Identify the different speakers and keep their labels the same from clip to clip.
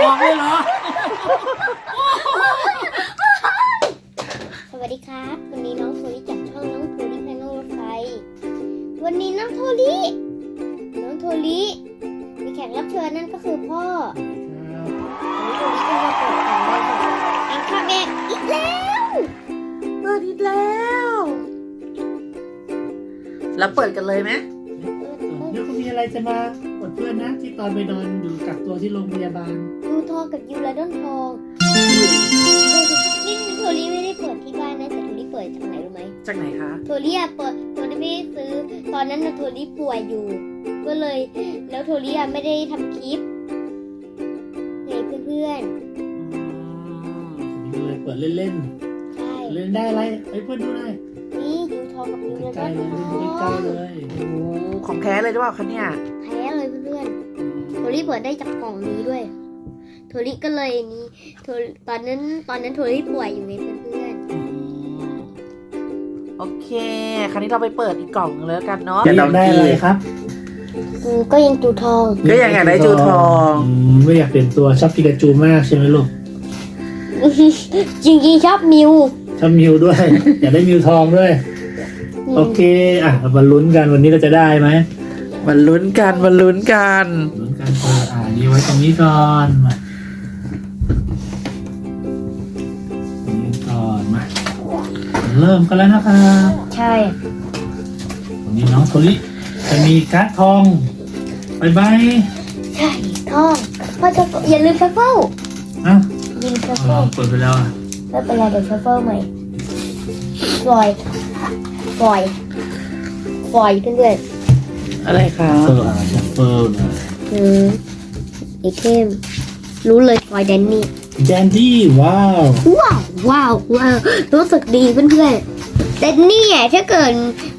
Speaker 1: ออกเลยเหรอ
Speaker 2: สวัสดีครับ วันนี้น้องโทริจากช่องน้องโทริแพนรถไฟ วันนี้น้องโทริน้องโทริมีแขกรับเชิญนั่นก็คือพ่อวันนี้โทริก็มาเปิดของเลยค่ะแองค่ะแม่อีกแล้ว
Speaker 3: เปิดอีกแล้ว แล้วเปิดกันเลยไหม
Speaker 2: เออ
Speaker 1: เดี๋ยวก็มีอะไรจะมาอวดเพื่อนนะ ที่ตอนไปนอนอยู่กักตัวที่โรงพยาบาล
Speaker 2: ยูท อกับยูและด้นทองนี่โทริไม่ได้เปิดที่บ้านนะแต่โทริเปิดจากไหนรู้ไหม
Speaker 3: จากไหนคะ
Speaker 2: โทริอะเปิดโทริไม่ได้ซื้อ ตอนนั้นนะโทริป่วยอยู่ ก็เลย แล้วโทริอะไม่ได้ทำคลิปไงเพื่อน
Speaker 1: นี่เลยเปิดเล่น
Speaker 2: ๆใช่
Speaker 1: เล่นได้อะไรให้เพื่อนดูหน่อย
Speaker 2: นี่ยูทองกับยูและ
Speaker 1: ใก
Speaker 2: ด้
Speaker 1: ล้
Speaker 2: น
Speaker 1: เลย
Speaker 2: ทอง
Speaker 1: ใกล้เลย
Speaker 3: โอ้ของแท้เลยหรือเปล่าคะเนี่ย
Speaker 2: แท้เลยเพื่อนๆโทริเปิดได้จากกล่องนี้ด้วย โทริก็เลยนี้โทรตอนนั้นตอนนั้นโทริป่วยอยู่ไงเพื่อน
Speaker 3: อืมโอเค คราวนี้เราไปเปิดอีกกล่องนึงแล้วกันเนาะ
Speaker 1: อยากได้อะไรครับ
Speaker 2: ๆอืมก็ยังจูทอง
Speaker 3: ก็อยากอยากได้จูทอง
Speaker 1: มไม่อยากเปลี่ยนตัวชอบปิกาจูมากใช่ไหมลูก
Speaker 2: จริงๆชอบมิว
Speaker 1: ชอบมิวด้วย อยากได้มิวทองด้วย
Speaker 2: อืม
Speaker 1: โอเคอะมาลุ้นกันวันนี้เราจะได้ไหม
Speaker 3: มาลุ้นกันมาลุ้นกัน
Speaker 1: ลุ้นกันเปิดอ่านี่ไว้ตรงนี้ก่อนมา เริ่มกันแล้วนะครับ
Speaker 2: ใช่
Speaker 1: วันนี้น้องโทริจะมีการ์ดทองไปใบ
Speaker 2: ใช่ทองพ่อจะอย่าลืมชัฟเฟิล
Speaker 1: อะ
Speaker 2: อย่าลืมชัฟ
Speaker 1: อ๋อ
Speaker 2: เฟิล
Speaker 1: เปิดไปแล้วอะ
Speaker 2: ไม่เป็นไรเดี๋ยวชัฟเฟิลใหม่ฟอยฟอยฟอยเพื่อน
Speaker 3: อะไรคะ
Speaker 1: เปิดอะชัฟเฟิลนะ
Speaker 2: ๆอืมไอเทมรู้เลยฟอยแดนนี่
Speaker 1: แดนดี้ว้าว
Speaker 2: ว้าวว้าวว้าวรู้สึกดีเพื่อนๆแต่นี่อะถ้าเกิด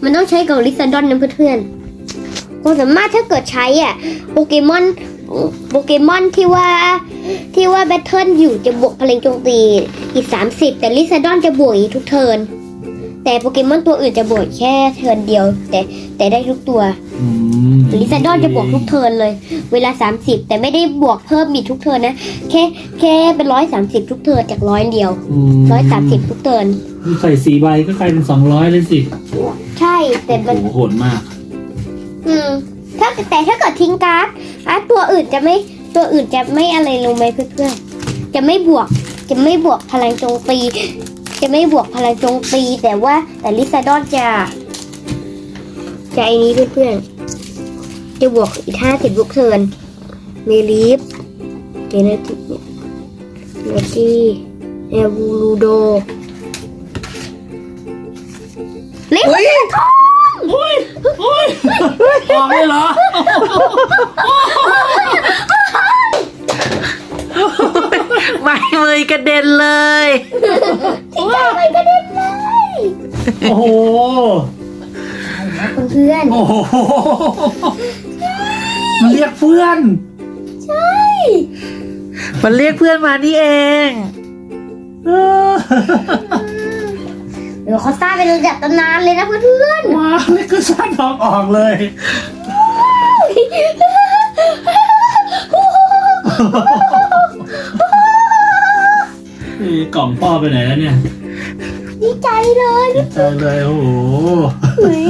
Speaker 2: มันต้องใช้กับลิซาดอนนะเพื่อนๆความสามารถถ้าเกิดใช้อะโปเกมอนโปเกมอนที่ว่าที่ว่าแบทเทิลอยู่จะบวกพลังโจมตีอีก 30 แต่ลิซาดอนจะบวกอีกทุกเทิร์น แต่โปเกมอนตัวอื่นจะบวกแค่เทิร์นเดียว แต่แต่ได้ทุกตัว
Speaker 1: อืม
Speaker 2: ลิซาดอนจะบวกทุกเทิร์นเลย เวลา 30 แต่ไม่ได้บวกเพิ่มอีกทุกเทิร์นนะ แค่แค่เป็นร้อยสามสิบทุกเทิร์นจากร้อยเดียว
Speaker 1: ม
Speaker 2: ร้อยสามสิบทุกเทิร์น
Speaker 1: ใส่สี่ใบก็กลายเป็นสองร้อยเลยสิ
Speaker 2: ใช่แต่มัน
Speaker 1: โอ้โหโหดมาก
Speaker 2: อืมถ้าแต่ถ้าเกิดทิ้งการ์ดอาร์ตตัวอื่นจะไม่ตัวอื่นจะไม่อะไรลงไหมเพื่อนๆจะไม่บวก จะไม่บวกพลังโจมตี จะไม่บวกพลังโจมตีแต่ว่าแต่ลิซาดอนจะจะไอ้นี้เพื่อนๆจะบวกอีกห้าสิบลูกเทิร์นเมลีฟเมนาติเมจีเอวูลูโดเล็ก
Speaker 3: อุ้ย
Speaker 1: ออกเลยเหรอ
Speaker 3: ไม่มือกระเด็นเลย
Speaker 2: ที่ใจไปกระเด็นเลย
Speaker 1: โอ้โห
Speaker 2: เพื่อน
Speaker 1: โอ้โหมันเรียกเพื่อน
Speaker 3: มันเรียกเพื่อนมานี่เอง
Speaker 1: เออ
Speaker 2: เดี๋ยวเขาซ่าเป็นระดับตำนานเลยนะเพื่อน
Speaker 1: ว้าวนี่คือสั้นทองออกเลย กล่องพ่อไปไหนแล้วเนี่ย
Speaker 2: ๆดีใจเลย
Speaker 1: ดีใจเลยโอ้โห
Speaker 2: เฮ้ย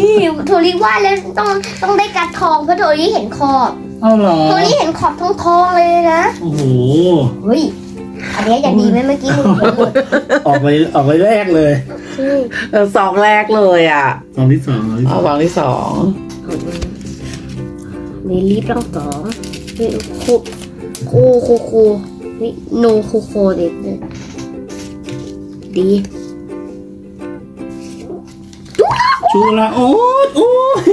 Speaker 2: โทริว่าแล้วต้องต้องได้กัดทองเพราะโทริเห็นขอบ
Speaker 1: เอาเหรอ
Speaker 2: โทริเห็นขอบทองทองๆเลยนะ
Speaker 1: โอ้โห
Speaker 2: เฮ้ยอันนี้อย่างดีไหมเมื่อกี้มึงเห็นหมด
Speaker 1: ออกไปออกไปแรกเลย
Speaker 2: ใช่
Speaker 3: เออสองแรกเลยอะ
Speaker 1: สองที่สองสองที่ส
Speaker 3: เอา
Speaker 1: อง
Speaker 3: วางที่สอง
Speaker 2: มีลีฟรองสองเฮ้ยโคโคโคโคเฮ้ยโนโคโคเด็ดเลย ดี
Speaker 1: ชูละโอ้ยโอ้ย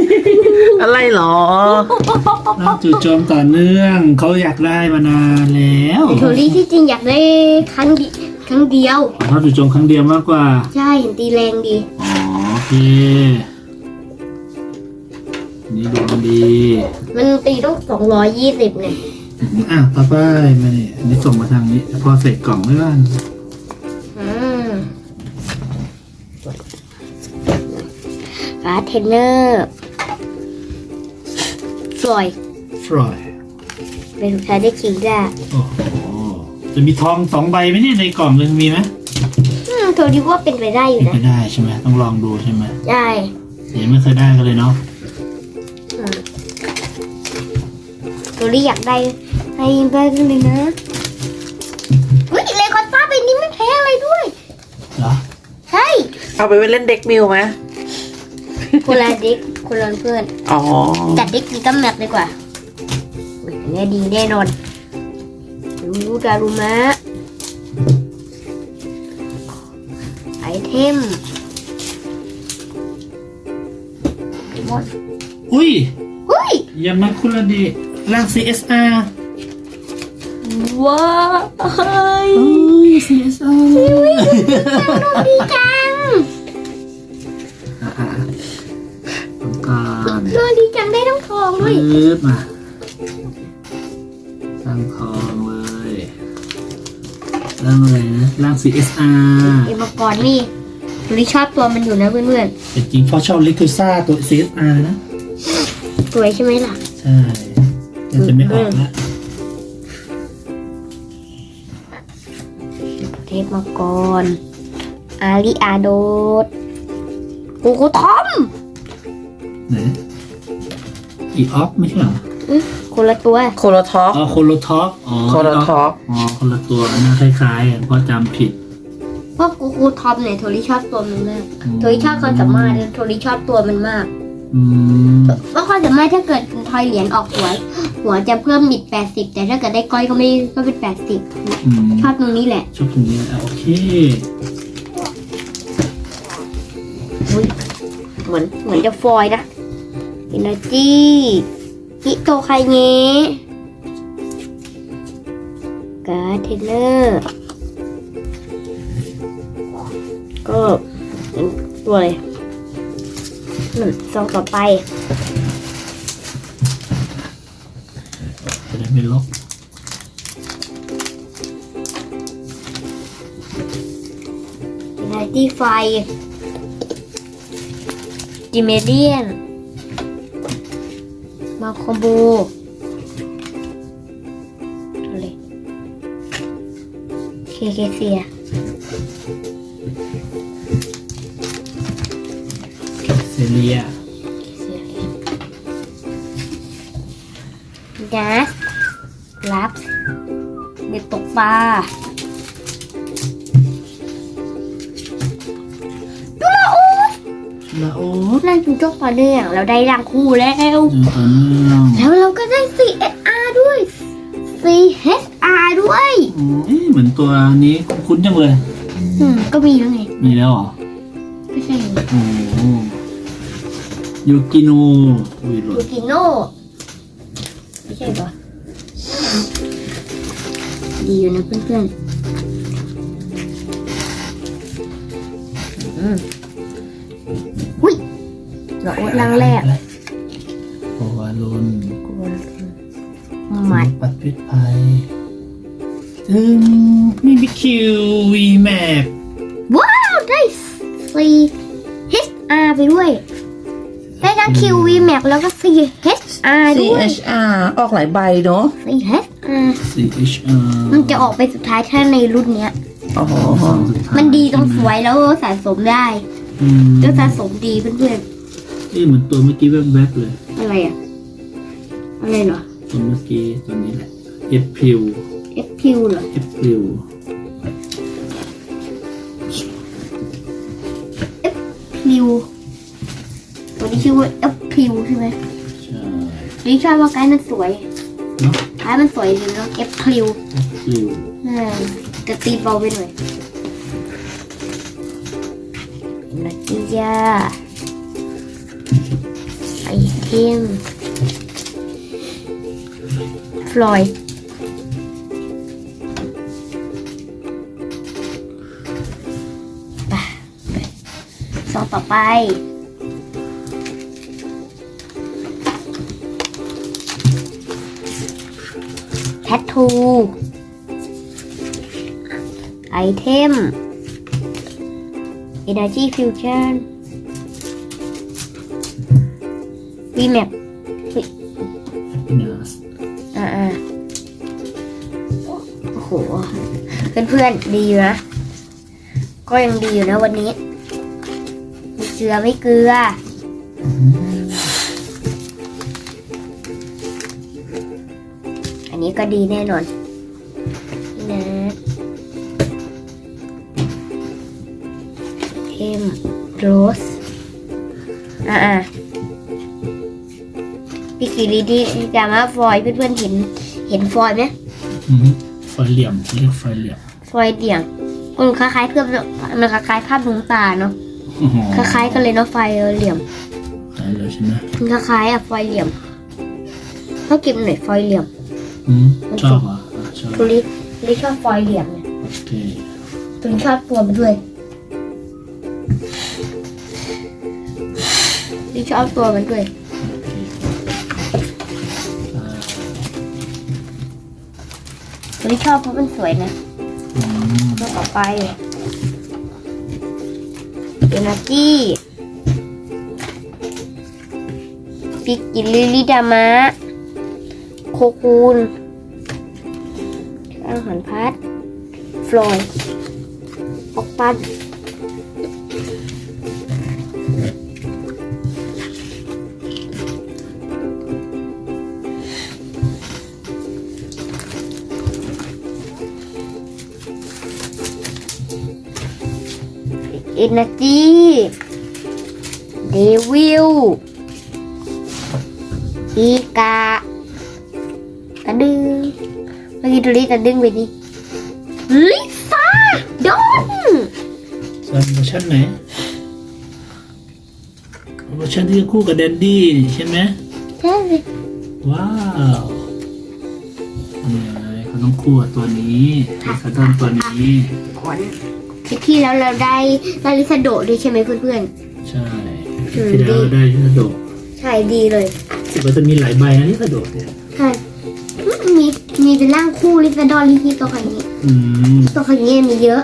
Speaker 3: อะไรหรอ
Speaker 1: น้องจู่โจมต่อเนื่องเขาอยากได้มานานแล้ว
Speaker 2: แต่โทริที่จริงอยากได้ครั้งเดีครั้งเดียว
Speaker 1: น้องจู่โจมครั้งเดียวมากกว่า
Speaker 2: ใช่เห็นตีแรงดี
Speaker 1: อ๋อโอเคนี่ดูมันดี
Speaker 2: มันตีต้องสองร้อยยี่สิบเนี่ย
Speaker 1: อะต่อไปมานี่อันนี้ส่งมาทางนี้พอใส่กล่องไว้บ้าง
Speaker 2: เทรนเนอร์ฟลอย
Speaker 1: ฟรอย
Speaker 2: เป็นสุดท้ายได้คิงได้
Speaker 1: โอ้โหจะมีทองสองใบไหมเนี่ยในกล่องหนึ่งมีไหม
Speaker 2: อืมตัวนี้ว่าเป็นไปได้อยู่
Speaker 1: เป็น
Speaker 2: นะ
Speaker 1: ไปได้ใช่ไหมต้องลองดูใช่ไหม
Speaker 2: ใช่
Speaker 1: ยังไม่เคยได้กันเลยเนาะ
Speaker 2: อืมตัวนี้อยากได้ให้ได้เลยนะอุ้ยเลคอนต้าใบนี้ไม่แพ้อะไรด้วย
Speaker 1: เหรอ
Speaker 2: ใช่
Speaker 3: เอาไปเล่นเด็กมิวไหม
Speaker 2: คนละเด็กคนละเพื่อน
Speaker 3: อ๋อ
Speaker 2: จัดเด็กดีกัมแม็กดีกว่าอุ๊ยอันนี้ดีแน่นอนรู้ดารุมะไอเทมหมด
Speaker 1: อุ้ย
Speaker 2: เฮ้ย
Speaker 1: ยามาคุระดิร่าง CSR
Speaker 2: ว้าว
Speaker 1: เฮ้ย CSR
Speaker 2: ดีจัง โดนดีจังได้ทั้งทองด้วย
Speaker 1: ปึ๊บมาสร้างทองเลยร่างอะไรนะร่าง CSR
Speaker 2: เอมากรนี่ตัวนี้ชอบตัวมันอยู่นะเพื่อน
Speaker 1: แต่จริงพ่อชอบลิคูซ่าตัว CSR นะ
Speaker 2: ๆสวยใช่ไหมล่ะ
Speaker 1: ใช่มันจะไม่ออกแล้ว
Speaker 2: เทพมังกรอาริอาโดดโกโกทอม
Speaker 1: ไหน อีออฟไม่ใช่เหรอ
Speaker 2: คนละตัว
Speaker 3: โคโลท็อก
Speaker 1: อ๋อโคโลท็อกอ๋อ
Speaker 3: โคโลท็อก
Speaker 1: อ๋อคนละตัวหน้าคล้ายๆอะเพราะจำผิด
Speaker 2: เพราะกูกูทอมเนี่ยโทรี่ชอบตัวมันมาก
Speaker 1: อืม
Speaker 2: โทรี่ชอบความสามารถเลยโทรี่ชอบตัวมันมาก
Speaker 1: อืม
Speaker 2: ว่าความสามารถถ้าเกิดทอยเหรียญออกหัว หัวจะเพิ่มบิด 80 แต่ถ้าเกิดได้ก้อยก็ไม่ก็เป็น80
Speaker 1: อืม
Speaker 2: ชอบตรงนี้แหละ
Speaker 1: ชอบตรงนี้อะโอเค
Speaker 2: อุ๊ยเหมือนเหมือนจะฟอยล์นะเอเนจีฮิโตไคเงะการ์ดเทนเนอร์ก็เป็นตัวเลยหนึ่งซองต่อไป
Speaker 1: จะได้ไม่ลบ
Speaker 2: ไนตี้ไฟจิเมเดียน มาคอมโบอะไรเคเคเซีย
Speaker 1: เซเลีย
Speaker 2: ดัสลับเด็กตกปลา ลา
Speaker 1: โอส
Speaker 2: นั่นคือเจ้าต่อเนื่องเราได้รังคู่แล้ว
Speaker 1: เออต่อเนื่อง
Speaker 2: แล้วเราก็ได้ CSR ด้วย CHR ด้วย
Speaker 1: อืมเอ๊ะเหมือนตัวนี้คุ้นๆจังเลย
Speaker 2: อืม ก็มีแล้วไง
Speaker 1: มีแล้วเหรอ
Speaker 2: ไม่ใช่เหรอ
Speaker 1: โอ้โหยูกิโนอุ้ยหล่
Speaker 2: ยู
Speaker 1: น
Speaker 2: กิโน่ไม่ใช่เหรอดีอยู่นะเพื่อนๆอืมหุ้ย เราอดลังแรก
Speaker 1: โอวาลุน
Speaker 2: หมัด
Speaker 1: ปัดพิษภัยถึงมีบิคิววีแม็ก
Speaker 2: ว้าวได้ CHR ไปด้วย ได้ทั้ง QV Max แล้วก็ CHR ด้วย
Speaker 3: CHR ออกหลายใบเนาะ
Speaker 2: CHR
Speaker 1: CHR
Speaker 2: มันจะออกไปสุดท้ายถ้าในรุ่นเนี้ย
Speaker 3: อ๋อ
Speaker 2: มันดีตรงสวยแล้วสะสมได้
Speaker 1: อืม
Speaker 2: ก็สะสมดีเพื่อน
Speaker 1: เอ๊ะเหมือนตัวเมื่อกี้แวบๆเลย
Speaker 2: ๆอะไรอะ อะไรเหรอ
Speaker 1: ตัวเมื่อกี้ตัวนี้แหละเอฟพิว
Speaker 2: F Q เหรอ
Speaker 1: เอฟพิว
Speaker 2: พิวตัวนี้ชื่อว่า F Q ใช่ไหม
Speaker 1: ใช่
Speaker 2: นี่ชอบว่าไกด์มันสวย
Speaker 1: เนาะ
Speaker 2: ไกด์มันสวยจริงเนาะ F Q
Speaker 1: เอฟพิว
Speaker 2: อ่าจะตีเบาไปหน่อยนักกีฬาไอเทมฟลอยไปไปซองต่อไป แทททู ไอเทม Energy Fusion VMAP
Speaker 1: แฮปปี้เนส
Speaker 2: อ่าอ่าโอ้โหโห เพื่อนๆ ดีอยู่นะ ก็ยังดีอยู่นะวันนี้ มีเกลือไม่เกลือ อันนี้ก็ดีแน่นอนนี่นะเอ็มโรสอ่า พี่กีรีดีจะมาฟอยล์เพื่อนๆเห็นเห็นฟอยล์ไหม
Speaker 1: อืมไฟเหลี่ยมเรียกไฟเหลี่ยม
Speaker 2: ฟอยล์เดี่ยงมันคล้ายๆเพื่อนมันคล้ายๆภาพดวงตาเนาะ
Speaker 1: อ๋อ
Speaker 2: คล้ายๆกันเลยเนาะไฟเหลี่ยม
Speaker 1: ขายเลยใช่ไหม
Speaker 2: มันคล้ายๆอะไฟเหลี่ยมเขาเก็บหน่อยไฟเหลี่ยม
Speaker 1: อืมชอบเหรอะชอบ
Speaker 2: ทุลิทุลิชอบไฟเหลี่ยมเนี่ย
Speaker 1: โอเค
Speaker 2: ทุลิชอบตัวมันด้วยทุลิชอบตัวมันด้วย ทุลิชอบเพราะมันสวยนะต้องต่อไปเอนาจีปิกิลิลิดามะ โคคูนอาหารพัด ฟลอยออกปัน เอเนจีเดวิลอีกากระดึงเมื่อกี้ดูดิกระดึงไปดิลิซ่าดอน
Speaker 1: ซันเวอร์ชันไหนเวอร์ชันที่คู่กับแดนดี้ใช่ไหม
Speaker 2: ใช่เลย
Speaker 1: ว้าวนี่ไงเขาต้องคู่กับตัวนี้ลิซาดอนตัวนี้
Speaker 2: ขวัญ คลิปที่แล้วเราได้ได้ลิซาโดะด้วยใช่ไหมเพื่อน
Speaker 1: ใช่
Speaker 2: อืม
Speaker 1: ที่แล้วได้ลิซาโดะ
Speaker 2: ๆใช่ดีเลย
Speaker 1: คิดว่าจะมีหลายใบนะลิซาโดะเนี่ย
Speaker 2: ใช่มีมีเป็นร่างคู่ลิซาดอนลิซิตัวขนี้
Speaker 1: อืม
Speaker 2: ตัวขนี้มีเยอะ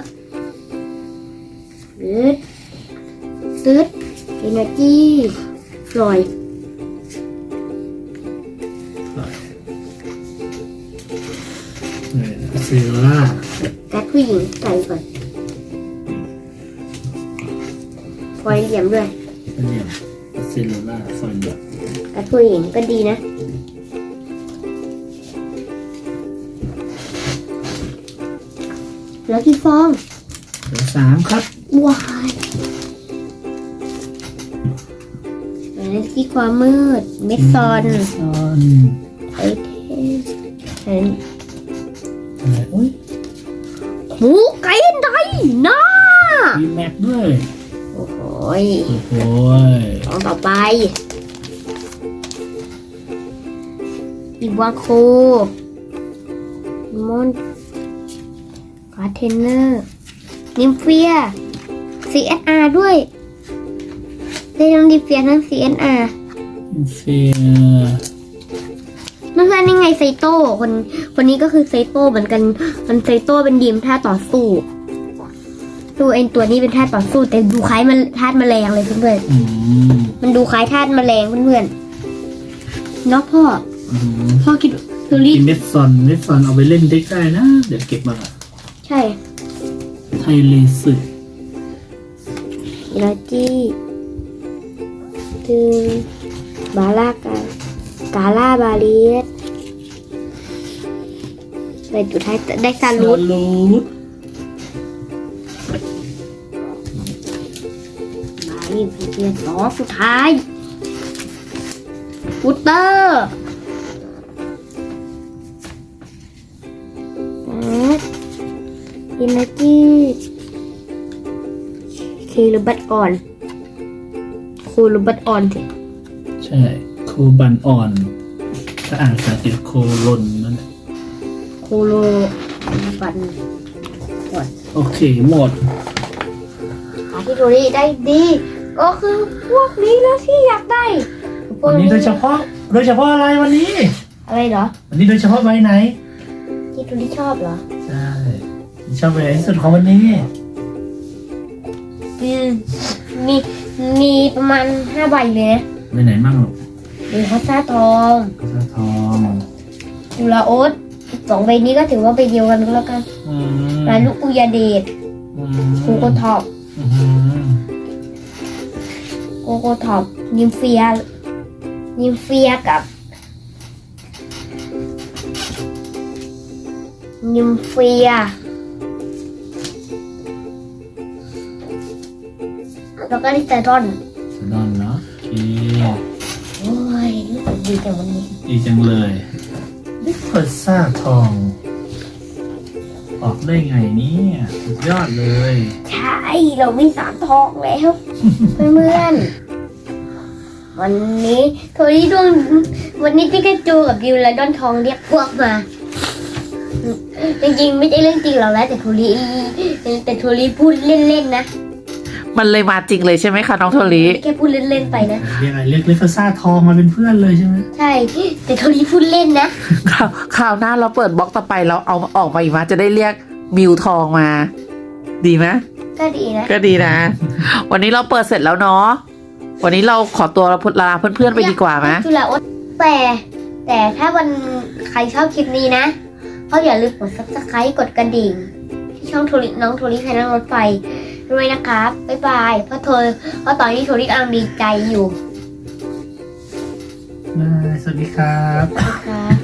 Speaker 2: ตืดตืดเอเนจีฟลอย
Speaker 1: เนี่ยเซล่า
Speaker 2: กัดผู้หญิงใส่ก่อน ฟอยเหลี่ยมด้วย
Speaker 1: เป็นเนี่ยเซลล่าฟอยล์เหลี่ยม
Speaker 2: กัดผู้หญิงก็ดีนะ แล้วกี่ฟอง
Speaker 1: เหลือสามครับ
Speaker 2: ว้ายอันนี้ที่ความมืด เม็ดซอน
Speaker 1: ซอน
Speaker 2: ไอเทมอัน
Speaker 1: อะไรโอ้ย
Speaker 2: หมูไก่ไดน้า
Speaker 1: มีแม็กด้วย
Speaker 2: โอ้โหย
Speaker 1: โอ้โหย
Speaker 2: ฟองต่อไป อีวาโคมอนกาเทนเนอร์ นิมเฟีย CSR ด้วย ได้ทั้งนิมเฟียทั้ง CSR
Speaker 1: เฟีย
Speaker 2: เพื่อนๆนี่ไงไซโต้คนคนนี้ก็คือไซโต้เหมือนกัน มันไซโต้เป็นดีมท่าต่อสู้ ตัวเองตัวนี้เป็นท่าต่อสู้ แต่ดูคล้ายมันธาตุแมลงเลยเพื่อน
Speaker 1: อืม
Speaker 2: ๆมันดูคล้ายธาตุแมลงเพื่อนๆเนาะพ่อ
Speaker 1: อืม
Speaker 2: พ่อคิดดูรี
Speaker 1: กินเม็ดซอนเม็ดซอนเอาไปเล่นเด็กได้นะ เดี๋ยวเก็บมาละ
Speaker 2: ใช่
Speaker 1: ไทยเลสึ
Speaker 2: อิราจีตึงบาลากากาล่าบาเลียสไปสุดท้ายได้ซาลูด
Speaker 1: ลูด
Speaker 2: มาอีกเพียสองสุดท้ายพุตเตอร์อินเนจีเคลูบัตออนคูลูบัตออนสิ
Speaker 1: ใช่โคบันอ่อน ถ้าอ่านภาษาอังกฤษโคลนนั่นแหละ
Speaker 2: โคโลบันก่อน
Speaker 1: โอเค หมด
Speaker 2: หาที่ดูดีได้ดี ก็คือพวกนี้แล้วที่อยากได้พว
Speaker 1: วั
Speaker 2: ก
Speaker 1: นนี้โดยเฉพาะ โดยเฉพาะอะไรวันนี้
Speaker 2: อะไรเหรอ
Speaker 1: วันนี้โดยเฉพาะใบไหน
Speaker 2: ที่ดูที่ชอบเหรอ
Speaker 1: ใช่ชอบใบไหนที่สุดของวันนี้
Speaker 2: อืมมีมีประมาณห้าใบเลยนะ
Speaker 1: ใบไหนมั่งหรอก
Speaker 2: มีฮัสซาทอง
Speaker 1: กระทาทอง
Speaker 2: กุลาโอ๊ตสองใบนี้ก็ถือว่าใบเดียวกันแล้วกัน
Speaker 1: อืม
Speaker 2: ร้านลูกอุยาเดช
Speaker 1: อืม
Speaker 2: โกโก้ท็อป
Speaker 1: อืม
Speaker 2: โกโก้ท็อปนิมเฟียนิมเฟียกับนิมเฟีย แล้วก็ลิตเติ้ลรอน
Speaker 1: นอนเนาะโอเค
Speaker 2: โอ้ยรู้สึกดีจังวันนี้
Speaker 1: ดีจังเลยลิเปิดซ่าทอง ออกได้ไงเนี่ยสุดยอดเลย
Speaker 2: ใช่ เรามีสามทองแล้ว เพื่อนๆ วันนี้โทรี่ดวงวันนี้พี่กระจูกับดิวและดอนทองเรียกพวกมา จริงๆไม่ใช่เรื่องจริงหรอกนะแต่โทรี่แต่โทรี่พูดเล่นๆนะ
Speaker 3: มันเลยมาจริงเลยใช่ไหมคะน้องโทริ
Speaker 2: แค่พูดเล่นๆไปนะ
Speaker 1: เรียกอะไรเรียกลิเปิดซ่าทองมาเป็นเพื่อนเลยใช่ไหม
Speaker 2: ใช่แต่โทรี่พูดเล่นนะ
Speaker 3: คราวคราวหน้าเราเปิดบล็อกต่อไปเราเอาออกมาอีกมาจะได้เรียกมิวทองมา ดีไหม
Speaker 2: ก็ดีนะ
Speaker 3: ก็ดีนะ วันนี้เราเปิดเสร็จแล้วเนาะ วันนี้เราขอตัวลาเพื่อนๆไปดีกว่าไหม
Speaker 2: จุฬาว่าแต่ แต่ถ้าวันใครชอบคลิปนี้นะก็อย่าลืมกด subscribe กดกระดิ่ง ที่ช่องโทริน้องโทริใครนั่งรถไฟด้วยนะครับบ๊ายบายเพราะโทรเพราะตอนนี้โทริกำลังดีใจอยู่
Speaker 1: บายสวัสดีครับ
Speaker 2: นะครับ